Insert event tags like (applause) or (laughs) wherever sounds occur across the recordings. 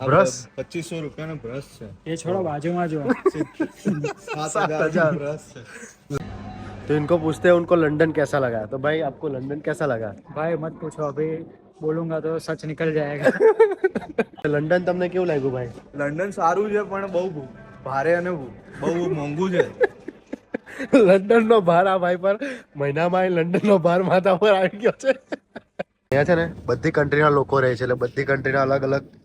Brush પચીસો રૂપિયાનો brush છે એ છોડો બાજુમાં જો સાત હજાર બ્રશ છે तो इनको पूछते हैं उनको लंदन कैसा लगा तो भाई आपको लंदन कैसा लगा भाई मत पूछो अभी बोलूंगा तो सच निकल जाएगा (laughs) લંડન તમને કેવું લાગ્યું ભાઈ લંડન સારું છે પણ બહુ ભારે અને બહુ મોંઘું છે (laughs) લંડન નો ભાર આ ભાઈ પર મહિનામાં લંડન નો ભાર માથા પર આવી ગયો છે અહીંયા છે ને બધી કન્ટ્રીના લોકો રહે છે એટલે બધી કન્ટ્રીના અલગ અલગ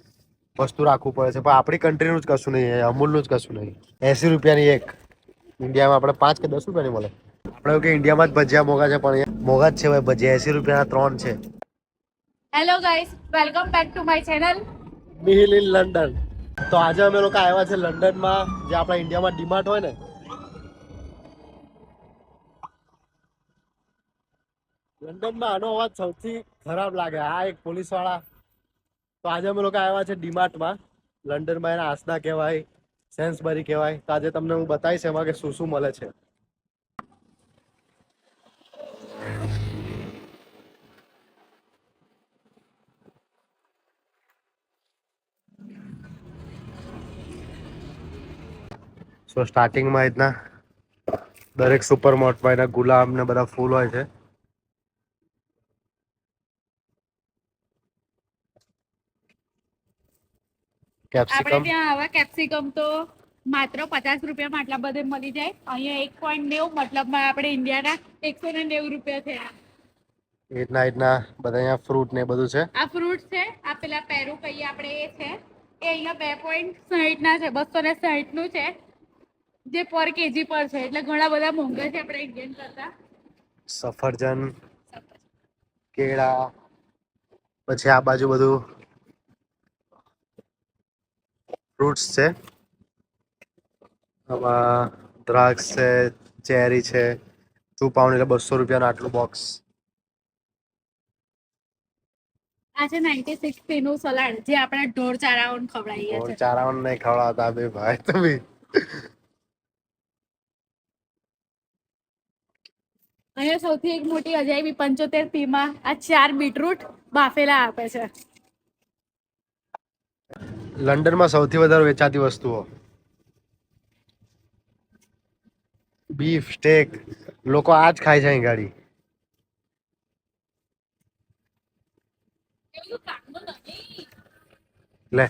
વસ્તુ રાખવું પડે છે. પણ આપણી કન્ટ્રીનું જ કશું નહીં અમૂલનું જ કશું નહીં. એસી રૂપિયાની એક. ઇન્ડિયામાં આપણે પાંચ કે દસ રૂપિયાની મળે. આપણે કે ઇન્ડિયામાં જ ભજીયા મોગા છે પણ અહીંયા મોગા જ છે ભાઈ. ભજીયા એસી રૂપિયાના ત્રણ છે. Hello guys welcome back to my channel Mihil in London તો આજે અમે લોકો આવ્યા છે લંડનમાં જે આપણા ઇન્ડિયામાં ડીમાર્ટ હોય ને. લંડનમાં આનો અવાજ સૌથી ખરાબ લાગે. આ એક પોલીસવાળા તો આજે અમે લોકો આવ્યા છે ડીમાર્ટમાં. લંડનમાં એના આસના કહેવાય, સેન્સબરી કહેવાય. તો આજે તમને હું બતાવીશ એમાં કે શું શું મળે છે. સો સ્ટાર્ટિંગમાં રીતના દરેક સુપર માર્ટમાં એના ગુલાબ ને બધા ફૂલ હોય છે. આપણે કેપ્સિકમ ત્યાં આવા કેપ્સિકમ તો માત્ર પચાસ રૂપિયામાં આટલા બધે મળી જાય. અહીંયા એક પોઈન્ટ નેવું મતલબમાં આપણે ઇન્ડિયાના એકસો ને નેવું રૂપિયા થયા. એ રીતના રીતના બધા અહીંયા ફ્રૂટ ને એ બધું છે. આ ફ્રૂટ છે આ પેલા પેરું કહીએ આપણે એ છે. એ અહીંયા બે પોઈન્ટ સાહીઠ ના છે બસો ને સાહીઠનું છે. જે પર કેજી પર છે એટલે ઘણા બધા મોંઘા છે આપણે ઇન્ડિયન કરતા. સફરજન. કેળા પછી આ બાજુ બધું ફ્રૂટ્સ છે. આમાં દ્રાક્ષ છે ચેરી છે ટુ પાઉન્ડ એટલે બસો રૂપિયાનું આટલું બોક્સ આ છે નાઇન્ટી સિક્સનું સલાડ જે આપણે ઢોર ચારાઓને ખવડાવીએ છીએ. ચારાવણ નહીં ખવડાવતા બે ભાઈ તમે. અહીંયા સૌથી એક મોટી અજાયબી પંચોતેર પી માં આ ચાર બીટરૂટ બાફેલા આપે છે. લંડનમાં સૌથી વધારે વેચાતી વસ્તુઓ? બીફ સ્ટેક લોકો આ જ ખાય છે અહીં ગાડી. લે.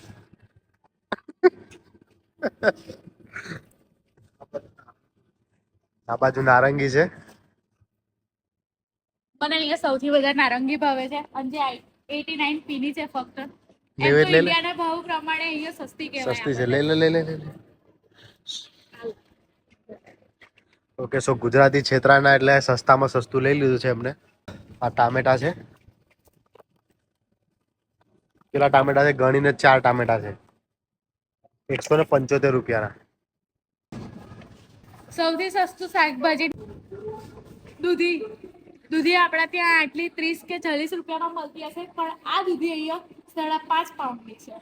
આ બાજુ નારંગી છે. મને અહીંયા સૌથી વધારે નારંગી ભાવે છે. અને જે એટી નાઇન પીની છે ફક્ત. લેવે એટલે ઇન્ડિયાના ભાવ પ્રમાણે અહીંયા સસ્તી કહેવાય સસ્તી છે. લે લે લે લે લે ઓકે સો ગુજરાતી છેતરાના એટલે સસ્તામાં સસ્તું લઈ લીધું છે એમને. આ ટામેટા છે. પેલા ટામેટા છે? ગણીને ચાર ટામેટા છે. એકસો ને પંચોતેર રૂપિયાના. સૌથી સસ્તું શાકભાજી. દૂધી. દૂધી આપણા ત્યાં આટલી ત્રીસ કે ચાલીસ રૂપિયામાં મળતી હશે પણ આ દૂધી અહીંયા સાડા પાંચ પાઉન્ડની છે.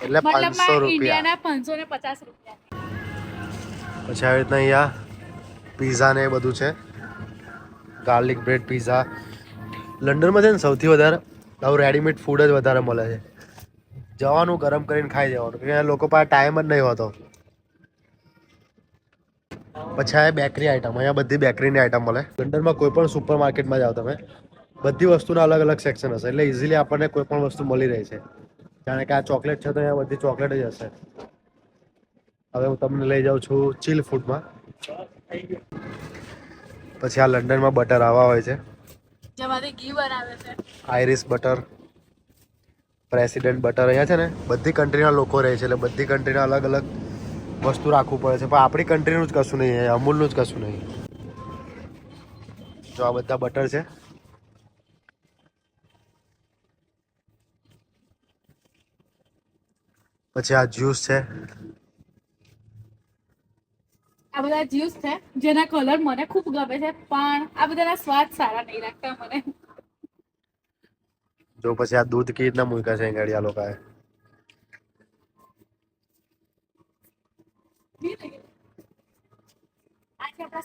એટલે પાંચસો મતલબમાં રૂપિયા. ઇન્ડિયાના પાંચસો ને પચાસ રૂપિયા. પછી આવી રીતના અહીંયા પીઝા ને એ બધું છે. ગાર્લિક બ્રેડ પીઝા લંડનમાં છે ને સૌથી વધારે આવું રેડીમેડ ફૂડ જ વધારે મળે છે. જવાનું ગરમ કરીને ખાઈ જવાનું. કે લોકો પાસે ટાઈમ જ નહીં હોતો. પછી આ બેકરી આઈટમ અહીંયા બધી બેકરીની આઈટમ મળે. લંડનમાં કોઈ પણ સુપર માર્કેટમાં જાઓ તમે બધી વસ્તુના અલગ અલગ સેક્શન હશે. એટલે ઇઝીલી આપણને કોઈ પણ વસ્તુ મળી રહી છે. જાણે કે આ ચોકલેટ છે તો અહીંયા બધી ચોકલેટ જ હશે. હવે હું તમને લઈ જાઉં છું ચીલ ફૂડમાં પછી આ લંડનમાં બટર આવા હોય છે. આઈરિશ બટર પ્રેસિડેન્ટ બટર અહીંયા છે ને બધી કન્ટ્રીના લોકો રહે છે. એટલે બધી કન્ટ્રીના અલગ અલગ વસ્તુ રાખવું પડે છે. પણ આપણી કન્ટ્રીનું જ કશું નહીં અમૂલનું જ કશું નહીં. જો આ બધા બટર છે. પછી આ જ્યુસ છે. આ બધા જ્યુસ છે જેના કલર મને ખૂબ ગમે છે પણ આ બધાના સ્વાદ સારા નહીં લાગતા મને. જો પછી આ દૂધ કેવી રીતના મૂક્યા છે આ લોકોએ?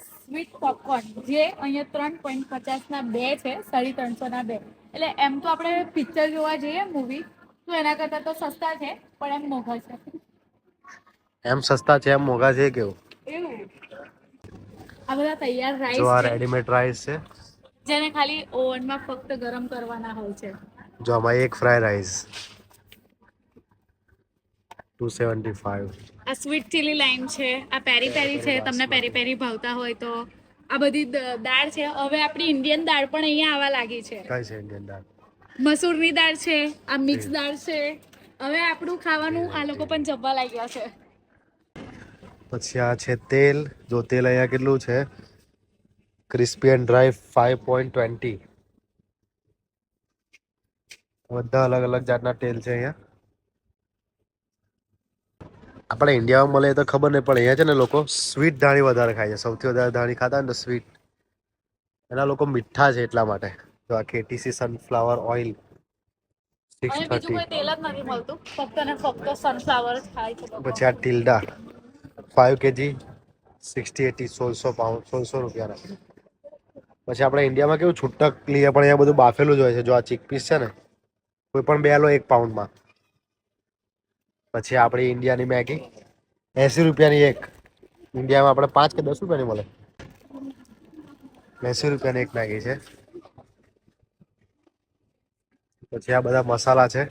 સ્વીટ પોપકોર્ન જે અહીંયા ત્રણ પોઈન્ટ પચાસ ના બે છે સાડી ત્રણસો ના બે. એટલે એમ તો આપણે પિક્ચર જોવા જઈએ મૂવી તો એના કરતાં તો સસ્તા છે પણ એમ મોંઘા છે. એમ સસ્તા છે એમ મોંઘા છે કેવું? એવું. આ બધા તૈયાર જો આ રાઈસ રેડીમેડ રાઈસ છે. જેને ખાલી ઓવનમાં ફક્ત ગરમ કરવાના હોય છે. જો આમાં એક fry rice two seventy five આ સ્વીટ ચીલી લાઈમ છે આ પેરી પેરી છે તમને પેરી પેરી ભાવતા હોય તો. આ બધી દાળ છે. હવે આપણી ઇન્ડિયન દાળ પણ અહીંયા આવવા લાગી છે. કઈ છે ઇન્ડિયન દાળ? મસૂરની દાળ છે આ મિક્સ દાળ છે. હવે આપણું ખાવાનું આ લોકો પણ જમવા લાગ્યા છે. પછી આ છે તેલ. જો તેલ અહીંયા કેટલું છે? Crispy and dry five point twenty. બધા અલગ અલગ જાતના તેલ છે અહીંયા. આપણે ઇન્ડિયામાં મળે તો ખબર નહીં પણ અહીંયા છે ને લોકો સ્વીટ ધાણી વધારે ખાય છે. સૌથી વધારે ધાણી ખાતા ને સ્વીટ. એના લોકો મીઠા છે એટલા માટે. જો આ KTC sunflower oil six thirty કોઈ તેલ જ નથી મળતું. ફક્ત ને ફક્ત સનફ્લાવર જ ખાય છે પછી આ Tilda five KG sixty eighty સોળસો પાઉન્ડ સોળસો રૂપિયાના. પછી આપણે ઇન્ડિયામાં કેવું છૂટક લઈએ પણ અહીંયા બધું બાફેલું જ હોય છે. જો આ ચીકપીસ છે ને કોઈ પણ બે લો એક પાઉન્ડમાં પછી આપણી ઇન્ડિયાની મેગી એંસી રૂપિયાની એક. ઇન્ડિયામાં આપણે પાંચ કે દસ રૂપિયાની મળે. એંસી રૂપિયાની એક મેગી છે. પછી આ બધા મસાલા છે.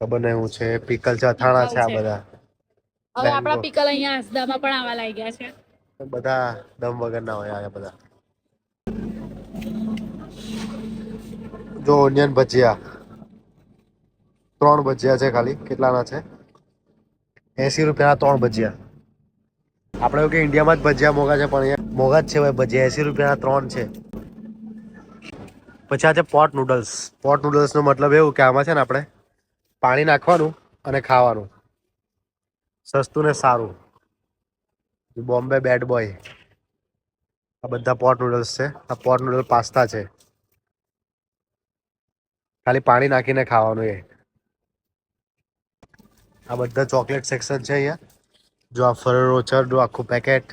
ખબર નહીં હું છે પીકલ છે અથાણા છે આ બધા. હવે આપણા પીકલ અહીંયા હસદામાં પણ આવવા લાગ્યા છે. બધા દમ વગરના હોય આ બધા. જો ઓનિયન ભજીયા. ત્રણ ભજીયા છે ખાલી કેટલાના છે? એસી રૂપિયાના ત્રણ ભજીયા. આપણે એવું કે ઇન્ડિયામાં જ ભજીયા મોંઘા છે પણ અહીંયા મોંઘા જ છે ભાઈ. ભજીયા એસી રૂપિયાના ત્રણ છે. પછી આ છે પોટ નૂડલ્સ પોટ નૂડલ્સનો મતલબ એવું કે આમાં છે ને આપણે પાણી નાખવાનું અને ખાવાનું. સસ્તું ને સારું. બોમ્બે બેડ બોય આ બધા પોટ નૂડલ્સ છે. આ પોટ નૂડલ પાસ્તા છે. ખાલી પાણી નાખીને ખાવાનું એ. આ બધા ચોકલેટ સેક્શન છે અહીંયા. જો આ ફરરો રોચર આખું પેકેટ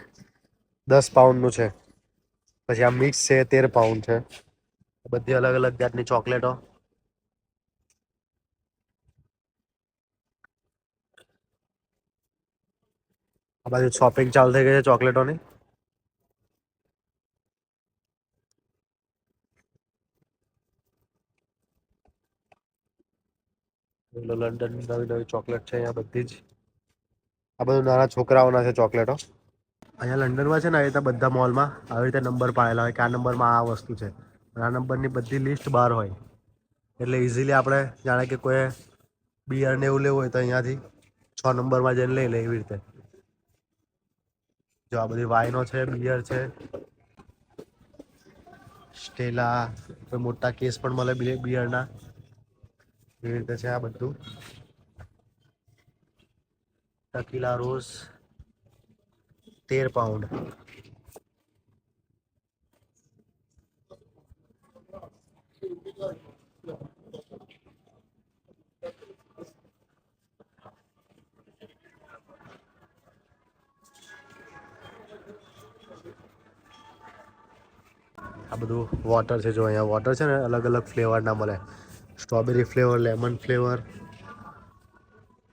દસ પાઉન્ડનું છે. પછી આ મિક્સ છે, તેર પાઉન્ડ છે. બધી અલગ અલગ જાતની ચોકલેટો. આ બાજુ શોપિંગ ચાલુ થઈ ગઈ છે ચોકલેટોની. લંડનની લંડન નવી નવી ચોકલેટ છે અહીંયા બધી જ. આ બધું નાના છોકરાઓના છે ચોકલેટો. અહીંયા લંડનમાં છે ને, આવી રીતે બધા મોલમાં આવી રીતે નંબર પાડેલા હોય કે આ નંબરમાં આ વસ્તુ છે. આ નંબરની બધી લિસ્ટ બહાર હોય. એટલે ઇઝીલી આપણે જાણે કે કોઈ બિયર ને એવું લેવું હોય તો અહીંયાથી છ નંબરમાં જઈને લઈ લે એવી રીતે. જો આ બધી વાઇનો છે બિયર છે સ્ટેલા મોટા કેસ પણ મળે બિયરના એવી રીતે છે આ બધું. ટકીલા રોઝ તેર પાઉન્ડ આ બધું વોટર છે જો અહીંયા વોટર છે ને અલગ અલગ ફ્લેવરના મળે. સ્ટ્રોબેરી ફ્લેવર લેમન ફ્લેવર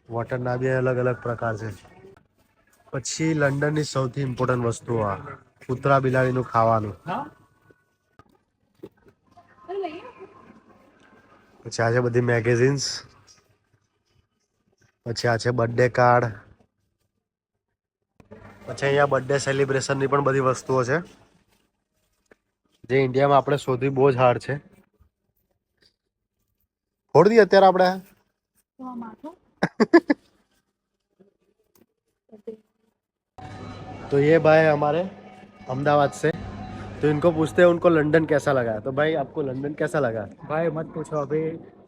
વોટરના બી અલગ અલગ પ્રકાર છે. પછી લંડનની સૌથી ઇમ્પોર્ટન્ટ વસ્તુ આ, કૂતરા બિલાડીનું ખાવાનું. પછી આ છે બધી મેગેઝિન્સ પછી આ છે બર્થડે કાર્ડ પછી અહીંયા બર્થડે સેલિબ્રેશનની પણ બધી વસ્તુઓ છે. જે ઇન્ડિયામાં આપણે શોધવી બહુ જ હાર્ડ છે ફોડી દઈએ અત્યારે આપણે તો આ માથું तो ये भाई हमारे अहमदाबाद से तो इनको पूछते हैं उनको लंदन कैसा लगा तो भाई आपको लंदन कैसा लगा भाई मत पूछो अभी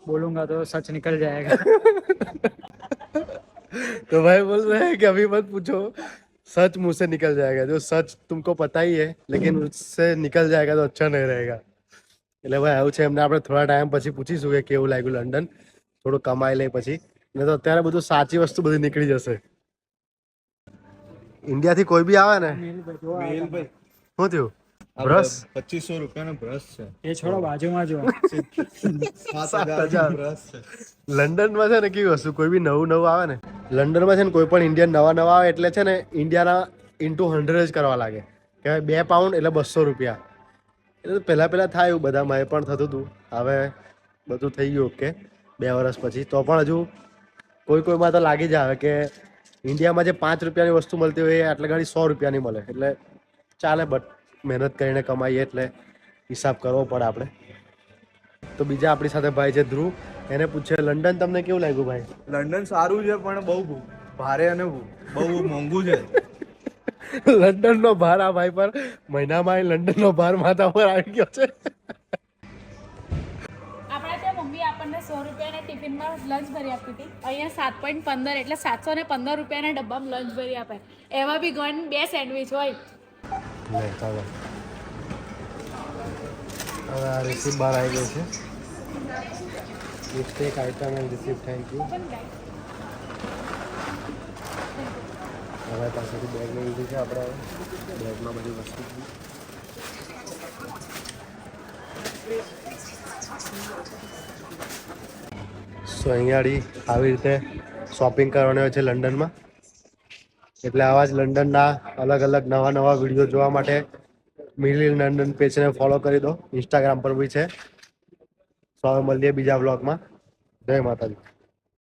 बोलूंगा तो सच निकल जाएगा तो भाई बोल रहे हैं कि अभी मत पूछो सच मुंह से निकल जाएगा जो सच तुमको पता ही है लेकिन उससे निकल जाएगा तो अच्छा नहीं रहेगा એટલે ભાઈ આવું છે એમને આપણે થોડા ટાઈમ પછી પૂછીશું કે કેવું લાગ્યું લંડન થોડું કમાઈ લે પછી ને તો અત્યારે બધું સાચી વસ્તુ બધી નીકળી જશે ઇન્ડિયાથી કોઈ બી આવે ને મેલભાઈ શું થયું બ્રશ? પચીસો રૂપિયાનો બ્રશ છે. એ છોડો બાજુમાં જો સાત હજાર બ્રશ છે. લંડનમાં છે ને કેવી વસ્તુ? કોઈ બી નવું નવું આવે ને લંડનમાં છે ને કોઈ પણ ઇન્ડિયન નવા નવા આવે એટલે છે ને ઇન્ડિયાના ઇન્ટુ હંડ્રેડ જ કરવા લાગે. કે બે પાઉન્ડ એટલે બસો રૂપિયા. એટલે પહેલાં પહેલાં થાય એવું બધામાં એ પણ થતું હતું. હવે બધું થઈ ગયું ઓકે બે વર્ષ પછી. તો પણ હજુ કોઈ કોઈમાં તો લાગી જ આવે કે ઇન્ડિયામાં જે પાંચ રૂપિયાની વસ્તુ મળતી હોય એ આટલે ઘણી સો રૂપિયાની મળે. એટલે ચાલે બટ મહેનત કરીને કમાઈએ એટલે હિસાબ કરવો પડે આપણે. તો બીજા આપણી સાથે ભાઈ છે ધ્રુવ. એને પૂછે લંડન તમને કેવું લાગ્યું ભાઈ? લંડન સારું છે પણ બહુ ભારે અને બહુ મોંઘું છે. (laughs) લંડનનો ભાર આ ભાઈ પર મહિનામાં લંડન લંડનનો ભાર માથા પર આવી ગયો છે. આપણા ત્યાં મમ્મી આપણને સો રૂપિયાના ટિફિનમાં લંચ ભરી આપી હતી. અહીંયા સાત પોઈન્ટ પંદર એટલે સાતસો ને પંદર રૂપિયાના ડબ્બામાં લંચ ભરી આપે. એમાં બી ગણ બે સેન્ડવિચ હોય. નહીં, ચાલો. હવે આ રિસીપ બહાર આવી ગઈ છે. Mistake item and recipe thank you હવે પાસેથી બેગ લઈ લીધી છે આપણે. બેગમાં બધી વસ્તુ. સો અહીંયાળી આવી રીતે શોપિંગ કરવાની હોય છે લંડનમાં એટલે આવા જ લંડનના અલગ અલગ નવા નવા વીડિયો જોવા માટે મિલી લંડન પેજને ફોલો કરી દો. ઇન્સ્ટાગ્રામ પર બી છે. સો મળીએ બીજા બ્લોગમાં જય માતાજી.